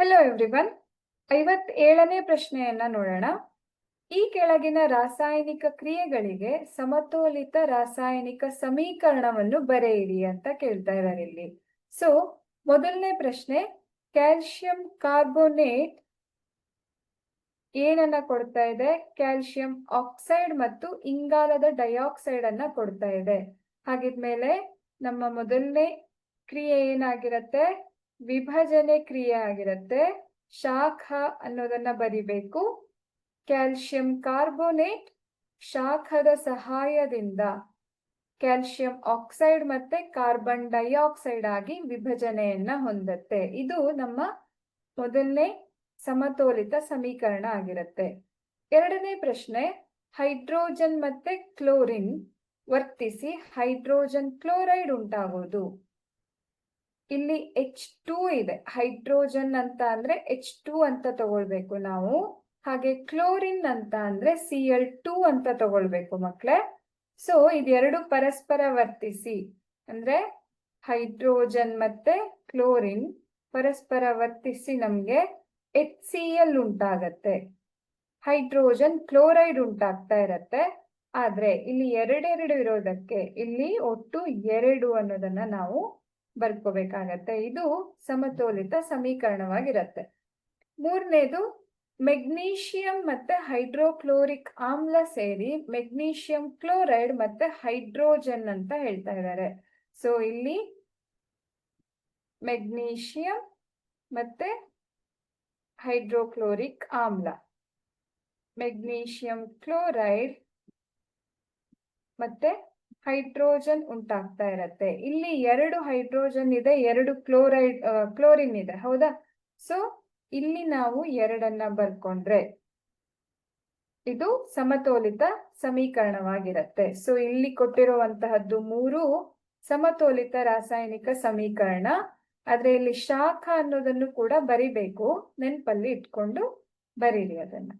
Hello everyone ಐವತ್ತೇಳನೇ ಪ್ರಶ್ನೆಯನ್ನ ನೋಡೋಣ. ಈ ಕೆಳಗಿನ ರಾಸಾಯನಿಕ ಕ್ರಿಯೆಗಳಿಗೆ ಸಮತೋಲಿತ ರಾಸಾಯನಿಕ ಸಮೀಕರಣವನ್ನು ಬರೆಯಿರಿ ಅಂತ ಕೇಳ್ತಾ ಇದ್ದಾರೆ ಇಲ್ಲಿ. ಸೊ ಮೊದಲನೇ ಪ್ರಶ್ನೆ ಕ್ಯಾಲ್ಸಿಯಂ ಕಾರ್ಬೋನೇಟ್ ಏನನ್ನ ಕೊಡ್ತಾ ಇದೆ? ಕ್ಯಾಲ್ಸಿಯಂ ಆಕ್ಸೈಡ್ ಮತ್ತು ಇಂಗಾಲದ ಡೈಆಕ್ಸೈಡ್ ಅನ್ನ ಕೊಡ್ತಾ ಇದೆ. ಹಾಗಿದ್ಮೇಲೆ ನಮ್ಮ ಮೊದಲನೇ ಕ್ರಿಯೆ ಏನಾಗಿರತ್ತೆ? ವಿಭಜನೆ ಕ್ರಿಯೆ ಆಗಿರತ್ತೆ. ಶಾಖ ಅನ್ನೋದನ್ನ ಬರಿಬೇಕು. ಕ್ಯಾಲ್ಸಿಯಂ ಕಾರ್ಬೋನೇಟ್ ಶಾಖದ ಸಹಾಯದಿಂದ ಕ್ಯಾಲ್ಸಿಯಂ ಆಕ್ಸೈಡ್ ಮತ್ತೆ ಕಾರ್ಬನ್ ಡೈಆಕ್ಸೈಡ್ ಆಗಿ ವಿಭಜನೆಯನ್ನ ಹೊಂದತ್ತೆ. ಇದು ನಮ್ಮ ಮೊದಲನೇ ಸಮತೋಲಿತ ಸಮೀಕರಣ ಆಗಿರುತ್ತೆ. ಎರಡನೇ ಪ್ರಶ್ನೆ, ಹೈಡ್ರೋಜನ್ ಮತ್ತೆ ಕ್ಲೋರಿನ್ ವರ್ತಿಸಿ ಹೈಡ್ರೋಜನ್ ಕ್ಲೋರೈಡ್ ಉಂಟಾಗೋದು ಇಲ್ಲಿ ಎಚ್ ಟೂ ಇದೆ. ಹೈಡ್ರೋಜನ್ ಅಂತ ಅಂದ್ರೆ ಎಚ್ ಟೂ ಅಂತ ತಗೊಳ್ಬೇಕು ನಾವು. ಹಾಗೆ ಕ್ಲೋರಿನ್ ಅಂತ ಅಂದ್ರೆ ಸಿ ಎಲ್ ಟೂ ಅಂತ ತಗೊಳ್ಬೇಕು ಮಕ್ಳೆ. ಸೊ ಇದೆರಡು ಪರಸ್ಪರ ವರ್ತಿಸಿ. ಅಂದ್ರೆ ಹೈಡ್ರೋಜನ್ ಮತ್ತೆ ಕ್ಲೋರಿನ್ ಪರಸ್ಪರ ವರ್ತಿಸಿ ನಮ್ಗೆ ಎಚ್ ಸಿ ಎಲ್ ಉಂಟಾಗತ್ತೆ. ಹೈಡ್ರೋಜನ್ ಕ್ಲೋರೈಡ್ ಉಂಟಾಗ್ತಾ ಇರತ್ತೆ. ಆದ್ರೆ ಇಲ್ಲಿ ಎರಡೆರಡು ಇರೋದಕ್ಕೆ ಇಲ್ಲಿ ಒಟ್ಟು ಎರಡು ಅನ್ನೋದನ್ನ ನಾವು ಬರ್ಕೋಬೇಕಾಗತ್ತೆ. ಇದು ಸಮತೋಲಿತ ಸಮೀಕರಣವಾಗಿರತ್ತೆ. ಮೂರನೇದು, ಮೆಗ್ನೀಷಿಯಂ ಮತ್ತೆ ಹೈಡ್ರೋಕ್ಲೋರಿಕ್ ಆಮ್ಲ ಸೇರಿ ಮೆಗ್ನೀಷಿಯಂ ಕ್ಲೋರೈಡ್ ಮತ್ತೆ ಹೈಡ್ರೋಜನ್ ಅಂತ ಹೇಳ್ತಾ ಇದ್ದಾರೆ ಸೊ ಇಲ್ಲಿ ಮೆಗ್ನೀಷಿಯಂ ಮತ್ತೆ ಹೈಡ್ರೋಕ್ಲೋರಿಕ್ ಆಮ್ಲ. ಮೆಗ್ನೀಷಿಯಂ ಕ್ಲೋರೈಡ್ ಮತ್ತೆ ಹೈಡ್ರೋಜನ್ ಉಂಟಾಗ್ತಾ ಇರತ್ತೆ. ಇಲ್ಲಿ ಎರಡು ಹೈಡ್ರೋಜನ್ ಇದೆ, ಎರಡು ಕ್ಲೋರೈಡ್ ಕ್ಲೋರಿನ್ ಇದೆ, ಹೌದಾ? ಸೊ ಇಲ್ಲಿ ನಾವು ಎರಡನ್ನ ಬರ್ಕೊಂಡ್ರೆ ಇದು ಸಮತೋಲಿತ ಸಮೀಕರಣವಾಗಿರತ್ತೆ. ಸೊ ಇಲ್ಲಿ ಕೊಟ್ಟಿರುವಂತಹದ್ದು ಮೂರು ಸಮತೋಲಿತ ರಾಸಾಯನಿಕ ಸಮೀಕರಣ. ಆದ್ರೆ ಇಲ್ಲಿ ಶಾಖ ಅನ್ನೋದನ್ನು ಕೂಡ ಬರಿಬೇಕು. ನೆನಪಲ್ಲಿ ಇಟ್ಕೊಂಡು ಬರೀರಿ ಅದನ್ನ.